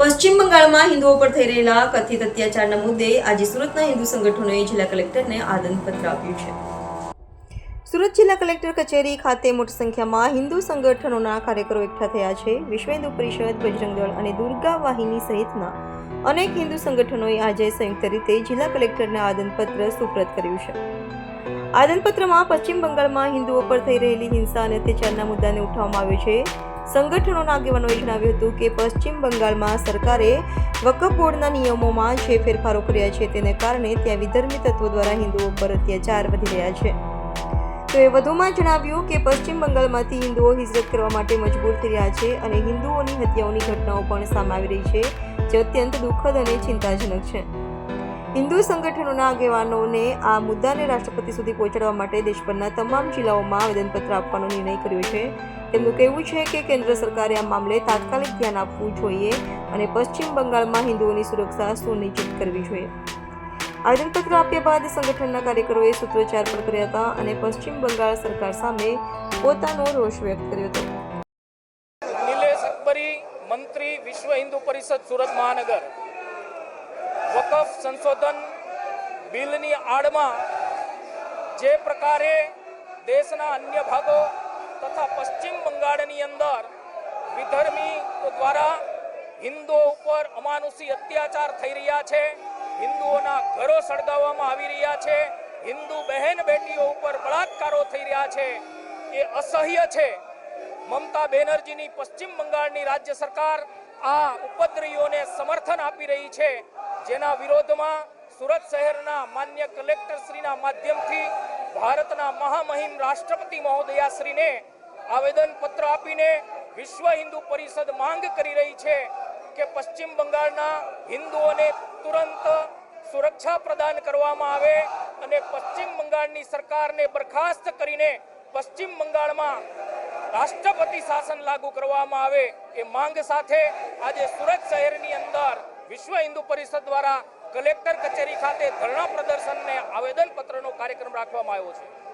બંગાળમાં હિન્દુઓ પર થઈ રહેલા કથિત અત્યાચારના મુદ્દે આજે સુરતના હિન્દુ સંગઠનોએ જિલ્લા કલેક્ટરને આદનપત્ર આપ્યું છે. સુરત જિલ્લા કલેક્ટર કચેરી ખાતે મોટી સંખ્યામાં હિન્દુ સંગઠનોના કાર્યકરો એકઠા થયા છે. વિશ્વ હિન્દુ પરિષદ, બજરંગ દળ અને દુર્ગા વાહિની સહિતના અનેક હિન્દુ સંગઠનોએ આજે સંયુક્ત રીતે જિલ્લા કલેક્ટરને આદનપત્ર સુપ્રત કર્યું છે. આદનપત્રમાં પશ્ચિમ બંગાળમાં હિન્દુઓ પર થઈ રહેલી હિંસા અને અત્યાચારના મુદ્દાને ઉઠાવવામાં આવ્યો છે. સંગઠનોના આગેવાનોએ જણાવ્યું હતું કે પશ્ચિમ બંગાળમાં સરકારે વકફ બોર્ડના નિયમોમાં જે ફેરફારો કર્યા છે તેને કારણે ત્યાં વિધર્મી તત્વો દ્વારા હિન્દુઓ પર અત્યાચાર વધી રહ્યા છે. તેઓએ વધુમાં જણાવ્યું કે પશ્ચિમ બંગાળમાંથી હિન્દુઓ હિજરત કરવા માટે મજબૂર થઈ રહ્યા છે અને હિન્દુઓની હત્યાઓની ઘટનાઓ પણ સામે આવી રહી છે, જે અત્યંત દુઃખદ અને ચિંતાજનક છે. હિન્દુ સંગઠનોના આગેવાનોને આ મુદ્દાને રાષ્ટ્રપતિ સુધી પહોંચાડવા માટે દેશભરના તમામ જિલ્લાઓમાં આવેદનપત્ર આપવાનો નિર્ણય કર્યો છે. તેમનું કહેવું છે કે કેન્દ્ર સરકારે આ મામલે તાત્કાલિક ધ્યાન આપવું જોઈએ અને પશ્ચિમ બંગાળમાં હિન્દુઓની સુરક્ષા સુનિશ્ચિત કરવી જોઈએ. આવેદનપત્ર આપ્યા બાદ સંગઠનના કાર્યકરોએ સૂત્રોચ્ચાર પણ કર્યા હતા અને પશ્ચિમ બંગાળ સરકાર સામે પોતાનો રોષ વ્યક્ત કર્યો હતો. નિલેશ અકબરી, મંત્રી વિશ્વ હિન્દુ પરિષદ સુરત મહાનગર. વકફ સંશોધન બિલની આડમાં જે પ્રકારે દેશના અન્ય ભાગો તથા પશ્ચિમ બંગાળની અંદર વિધર્મી દ્વારા હિન્દુઓ ઉપર અમાનુષી અત્યાચાર થઈ રહ્યા છે. હિન્દુઓના ઘરો સળગાવવામાં આવી રહ્યા છે. હિન્દુ બહેન બેટીઓ ઉપર બળાત્કારો થઈ રહ્યા છે. એ અસહ્ય છે. મમતા બેનર્જીની પશ્ચિમ બંગાળની રાજ્ય સરકાર આ ઉપદ્રવીઓને સમર્થન આપી રહી છે. જેના વિરોધમાં સુરત શહેરના માન્ય કલેક્ટરશ્રીના માધ્યમથી ભારતના મહામહિમ રાષ્ટ્રપતિ મહોદયાશ્રીને આવેદન પત્ર આપીને વિશ્વ હિન્દુ પરિષદ માંગ કરી રહી છે કે પશ્ચિમ બંગાળના હિન્દુઓને તુરંત સુરક્ષા પ્રદાન કરવામાં આવે અને પશ્ચિમ બંગાળની સરકારને બરખાસ્ત કરીને પશ્ચિમ બંગાળમાં રાષ્ટ્રપતિ શાસન લાગુ કરવામાં આવે એ માંગ સાથે આજે સુરત શહેરની અંદર વિશ્વ હિન્દુ પરિષદ દ્વારા કલેક્ટર કચેરી ખાતે ધરણા પ્રદર્શનને આવેદન પત્રનો કાર્યક્રમ રાખવામાં આવ્યો છે.